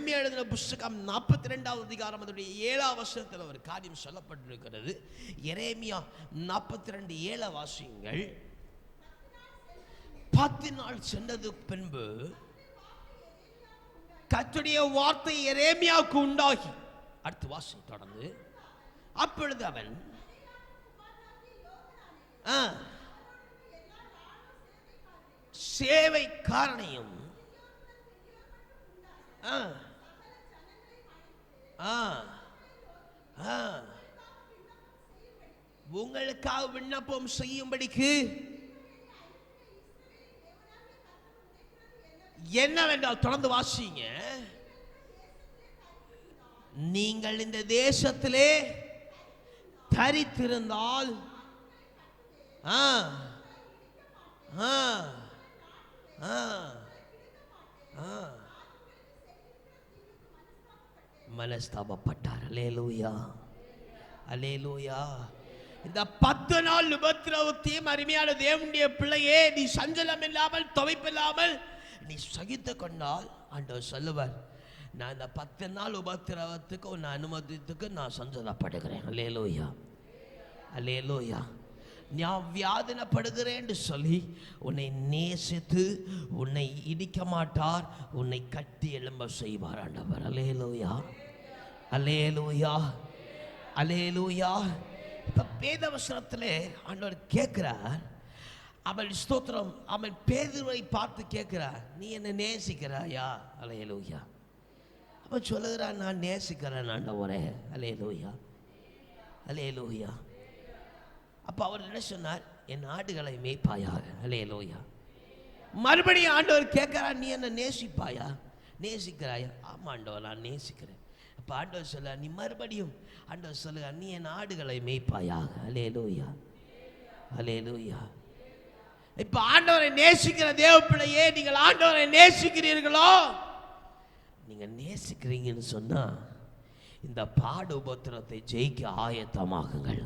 எரேமியா எழுதின புஸ்தகம் நாற்பத்தி ரெண்டாவது அதிகாரம் அதனுடைய ஏழாம் வருஷத்தில் ஒரு காரியம் சொல்லப்பட்டிருக்கிறது. எரேமியா நாற்பத்தி ரெண்டு ஏழ வாசியங்கள். பத்து நாள் சென்றது பின்பு கத்துடைய வார்த்தை எரேமியாவுக்கு உண்டாகி. அடுத்து வாசம் தொடர்ந்து அப்பொழுது அவன் சேவை சேவைக்காரனையும் ஆ, ஆ, ஆ, உங்களுக்காக விண்ணப்பம் செய்யும்படிக்கு என்னவென்றால் தொடர்ந்து வாசிங்க. நீங்கள் இந்த தேசத்திலே தரித்திருந்தால் ஆ ஆ ஆ. ஆ மனஸ்தாபப்பட்டார். அலேலூயா அலேலூயா இந்த பத்து நாள் உபத்திரவத்தையும் அருமையான தேவனுடைய பிள்ளையே நீ சஞ்சலம் இல்லாமல் துவைப்பில்லாமல் நீ சகித்து கொண்டால் ஆண்டவர் சொல்லுவார் நான் இந்த பத்து நாள் உபத்திரவத்துக்கு உன்னை அனுமதித்துக்கு நான் சஞ்சலப்படுகிறேன். அலேலோயா அலேலோயா நான் வியாதனப்படுகிறேன்னு சொல்லி உன்னை நேசித்து உன்னை இடிக்க மாட்டார் உன்னை கட்டி எழும்ப செய்வார் ஆண்டவர். அலேலூயா அலேலூயா அலேலூயா இப்போ பேதவசனத்தில் ஆண்டவர் கேட்குறார். அவன் ஸ்தோத்திரம் அவன் பேதுரை பார்த்து கேட்குறா நீ என்ன நேசிக்கிறாயா? அலையலூயா அவன் சொல்லுகிறான் நான் நேசிக்கிறேன் ஆண்டவரே. அலையலூயா அலையலூயா அப்போ அவர் என்ன சொன்னார்? என் ஆடுகளை மேய்ப்பாயாக. அலையலூயா மறுபடியும் ஆண்டவர் கேட்கிறார் நீ என்ன நேசிப்பாயா? நேசிக்கிறாயா? ஆமாம் ஆண்டவர் நான் நேசிக்கிறேன். அப்போ ஆண்டவர் சொல்ல நீ மறுபடியும் ஆண்டவர் சொல்லுங்க நீ என் ஆடுகளை மேய்ப்பாயாக. அலேலூயா அலேலூயா இப்போ ஆண்டவரை நேசிக்கிற தேவ பிள்ளையே நீங்கள் ஆண்டவரை நேசிக்கிறீர்களோ? நீங்கள் நேசிக்கிறீங்கன்னு சொன்னா இந்த பாடு உபத்திரத்தை ஜெயிக்க ஆயத்தமாகுங்கள்.